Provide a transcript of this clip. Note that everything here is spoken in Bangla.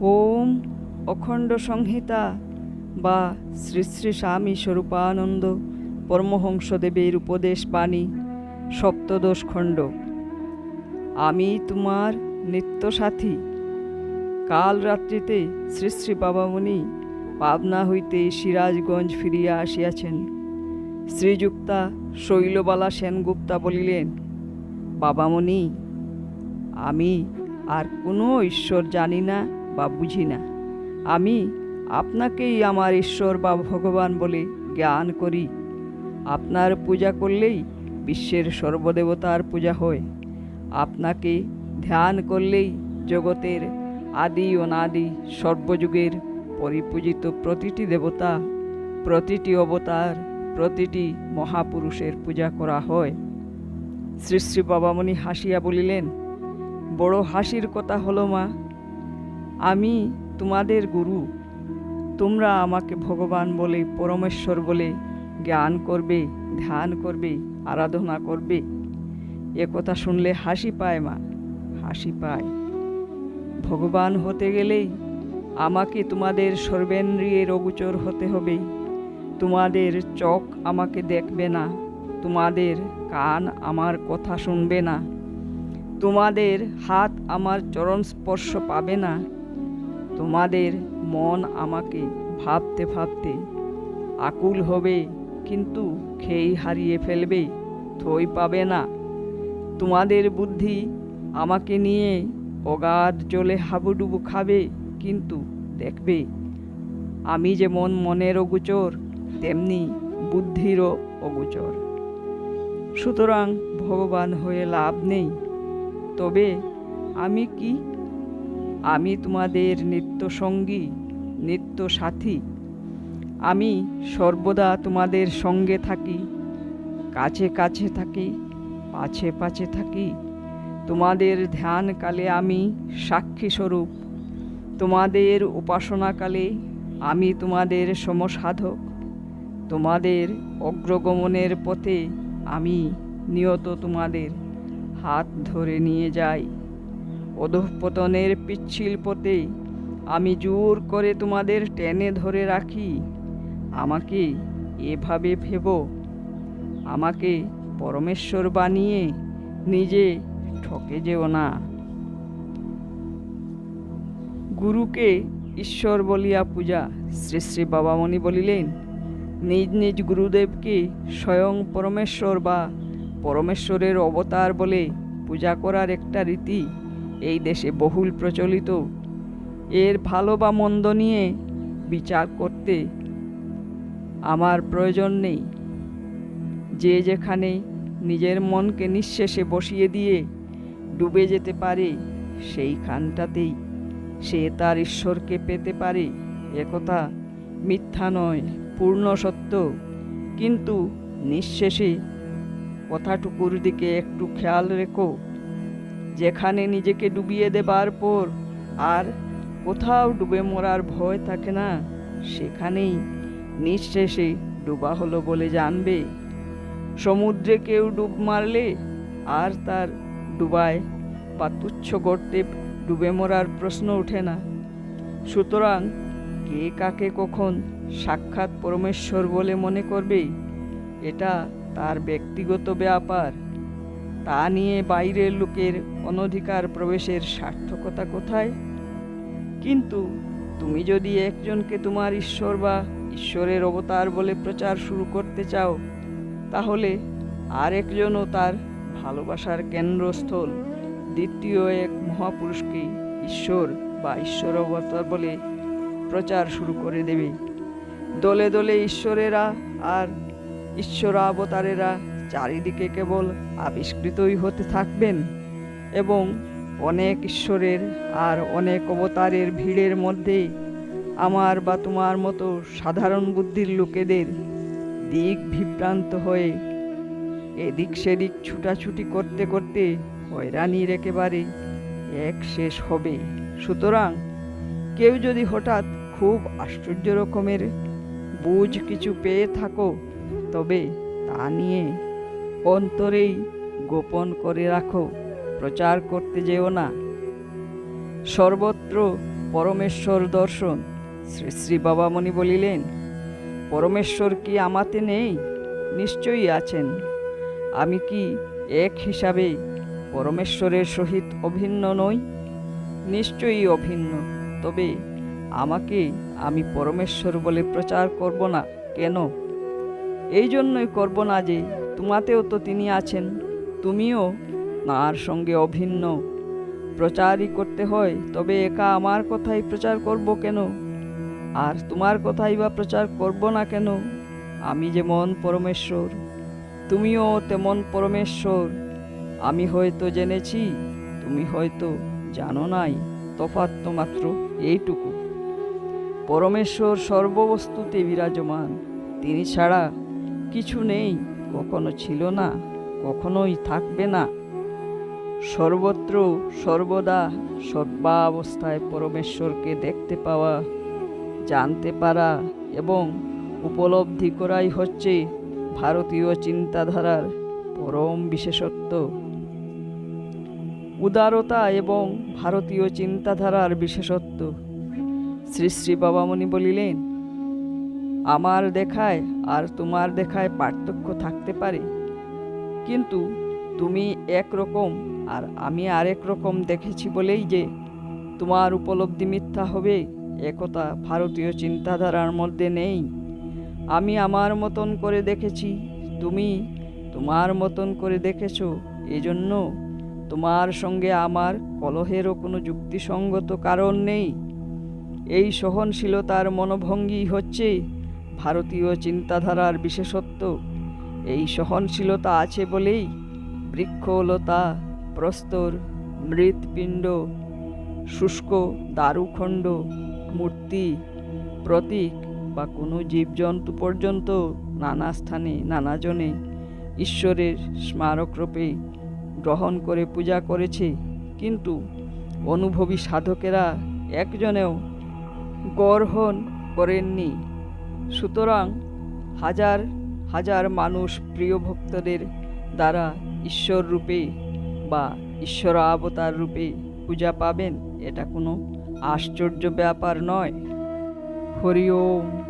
ওম অখণ্ড সংহিতা বা শ্রী শ্রী স্বামী স্বরূপানন্দ পরমহংসদেবের উপদেশ বাণী, সপ্তদশ খণ্ড। আমি তোমার নিত্য সাথী কাল রাত্রিতে শ্রী শ্রী বাবামণি পাবনা হইতে সিরাজগঞ্জ ফিরিয়া আসিয়াছেন। শ্রীযুক্তা শৈলবালা সেনগুপ্তা বলিলেন, বাবামণি, আমি আর কোনো ঈশ্বর জানি না বা বুঝি না। আমি আপনাকেই আমার ঈশ্বর বা ভগবান বলে জ্ঞান করি। আপনার পূজা করলেই বিশ্বের সর্বদেবতার পূজা হয়। আপনাকে ধ্যান করলেই জগতের আদি অনাদি সর্বযুগের পরিপূজিত প্রতিটি দেবতা, প্রতিটি অবতার, প্রতিটি মহাপুরুষের পূজা করা হয়। শ্রী শ্রী বাবামণি হাসিয়া বলিলেন, বড় হাসির কথা হলো মা আমি তোমাদের গুরু। তোমরা আমাকে ভগবান বলে, পরমেশ্বর বলে জ্ঞান করবে, ধ্যান করবে, আরাধনা করবে। এ কথা শুনলে হাসি পায় মা, হাসি পায়। ভগবান হতে গেলেই আমাকে তোমাদের সর্বেন্দ্রিয়ের অগুচর হতে হবে। তোমাদের চোখ আমাকে দেখবে না, তোমাদের কান আমার কথা শুনবে না। তোমাদের হাত আমার চরণ স্পর্শ পাবে না। তোমাদের মন আমাকে ভাবতে ভাবতে আকুল হবে, কিন্তু খেই হারিয়ে ফেলবে, থই পাবে না। তোমাদের বুদ্ধি আমাকে নিয়ে অগাধ জলে হাবুডুবু খাবে, কিন্তু দেখবে আমি যেমন মনের অগুচর, তেমনি বুদ্ধিরও অগুচর। সুতরাং ভগবান হয়ে লাভ নেই। তবে আমি কি আমি তোমাদের নিত্য সঙ্গী নিত্য সাথী আমি সর্বদা তোমাদের সঙ্গে থাকি, কাছে কাছে থাকি, পাছে পাছে থাকি। তোমাদের ধ্যানকালে আমি সাক্ষী স্বরূপ তোমাদের উপাসনাকালে আমি তোমাদের সমসাধক। তোমাদের অগ্রগমনের পথে আমি নিয়ত তোমাদের হাত ধরে নিয়ে যাই। অধঃপতনের পিচ্ছিল পথে আমি জোর করে তোমাদের টেনে ধরে রাখি। আমাকে এভাবে ভেব। আমাকে পরমেশ্বর বানিয়ে নিজে ঠকে যেও না। গুরুকে ঈশ্বর বলিয়া পূজা শ্রী শ্রী বাবামণি বলিলেন, নিজ নিজ গুরুদেবকে স্বয়ং পরমেশ্বর বা পরমেশ্বরের অবতার বলে পূজা করার একটা রীতি এই দেশে বহুল প্রচলিত। এর ভালো বা মন্দ নিয়ে বিচার করতে আমার প্রয়োজন নেই। যে যেখানে নিজের মনকে নিঃশেষে বসিয়ে দিয়ে ডুবে যেতে পারে, সেইখানটাতেই সে তার ঈশ্বরকে পেতে পারে। একথা মিথ্যা নয়, পূর্ণ সত্য। কিন্তু নিঃশেষে কথাটুকুর দিকে একটু খেয়াল রেখো। যেখানে নিজেকে ডুবিয়ে দেবার পর আর কোথাও ডুবে মরার ভয় থাকে না, সেখানেই নিঃশেষে ডুবা হলো বলে জানবে। সমুদ্রে কেউ ডুব মারলে আর তার ডুবায় বা তুচ্ছ গর্তে ডুবে মরার প্রশ্ন ওঠে না। সুতরাং কে কাকে কখন সাক্ষাৎ পরমেশ্বর বলে মনে করবে, এটা তার ব্যক্তিগত ব্যাপার। তা নিয়ে বাইরের লোকের অনধিকার প্রবেশের সার্থকতা কোথায়? কিন্তু তুমি যদি একজনকে তোমার ঈশ্বর বা ঈশ্বরের অবতার বলে প্রচার শুরু করতে চাও, তাহলে আরেকজনও তার ভালোবাসার কেন্দ্রস্থল, দ্বিতীয় এক মহাপুরুষকে ঈশ্বর বা ঈশ্বর অবতার বলে প্রচার শুরু করে দেবে। দলে দলে ঈশ্বরেরা আর ঈশ্বরাবতারেরা চারিদিকে কেবল আবিষ্কৃতই হতে থাকবেন এবং অনেক ঈশ্বরের আর অনেক অবতারের ভিড়ের মধ্যে আমার বা তোমার মতো সাধারণ বুদ্ধির লোকেদের দিক বিভ্রান্ত হয়ে এদিক সেদিক ছুটাছুটি করতে করতে হয়রানির একেবারে এক শেষ হবে। সুতরাং কেউ যদি হঠাৎ খুব আশ্চর্য রকমের বুঝ কিছু পেয়ে থাকো, তবে তা নিয়ে অন্তরেই গোপন করে রাখো, প্রচার করতে যেও না। সর্বত্র পরমেশ্বর দর্শন, শ্রী শ্রী বাবামণি বলিলেন, পরমেশ্বর কি আমাতে নেই? নিশ্চয়ই আছেন। আমি কি এক হিসাবে পরমেশ্বরের সহিত অভিন্ন নই? নিশ্চয়ই অভিন্ন, তবে আমাকে আমি পরমেশ্বর বলে প্রচার করব না কেন? এই জন্যই করব না যে তোমাতেও তো তিনি আছেন। তুমিও তাঁর সঙ্গে অভিন্ন। প্রচারই করতে হয়, তবে একা আমার কথাই প্রচার করব কেন? আর তোমার কথাই বা প্রচার করব না কেন? আমি যেমন পরমেশ্বর, তুমিও তেমন পরমেশ্বর। আমি হয়তো জেনেছি, তুমি হয়তো জানো নাই, তফাৎ তো মাত্র এইটুকু। পরমেশ্বর সর্ববস্তুতে বিরাজমান, তিনি ছাড়া কিছু নেই। কখনো ছিল না, কখনোই থাকবে না। সর্বত্র, সর্বদা সর্বাবস্থায় পরমেশ্বরকে দেখতে পাওয়া, জানতে পারা এবং উপলব্ধি করাই হচ্ছে ভারতীয় চিন্তাধারার পরম বিশেষত্ব। উদারতা এবং ভারতীয় চিন্তাধারার বিশেষত্ব। শ্রী শ্রী বাবামণি বলিলেন আমার দেখায় আর তোমার দেখায় পার্থক্য থাকতে পারে। কিন্তু তুমি একরকম আর আমি আরেক রকম দেখেছি বলেই যে তোমার উপলব্ধি মিথ্যা হবে, একথা ভারতীয় চিন্তাধারার মধ্যে নেই। আমি আমার মতন করে দেখেছি, তুমি তোমার মতন করে দেখেছ, এজন্য তোমার সঙ্গে আমার কলহেরও কোনো যুক্তিসঙ্গত কারণ নেই। এই সহনশীলতার মনোভঙ্গি হচ্ছে ভারতীয় চিন্তাধারার বিশেষত্ব, এই সহনশীলতা আছে বলেই বৃক্ষলতা, প্রস্তর, মৃৎপিণ্ড, শুষ্ক, দারুখণ্ড, মূর্তি, প্রতীক বা কোনো জীবজন্তু পর্যন্ত নানা স্থানে নানাজনে ঈশ্বরের স্মারকরূপে গ্রহণ করে পূজা করেছে। কিন্তু অনুভবী সাধকেরা একজনেও গর্হণ করেননি। সুতরাং হাজার হাজার মানুষ প্রিয় ভক্তদের দ্বারা ঈশ্বর রূপে বা ঈশ্বর অবতার রূপে পূজা পাবেন, এটা কোনো আশ্চর্য ব্যাপার নয়। হরি ওম।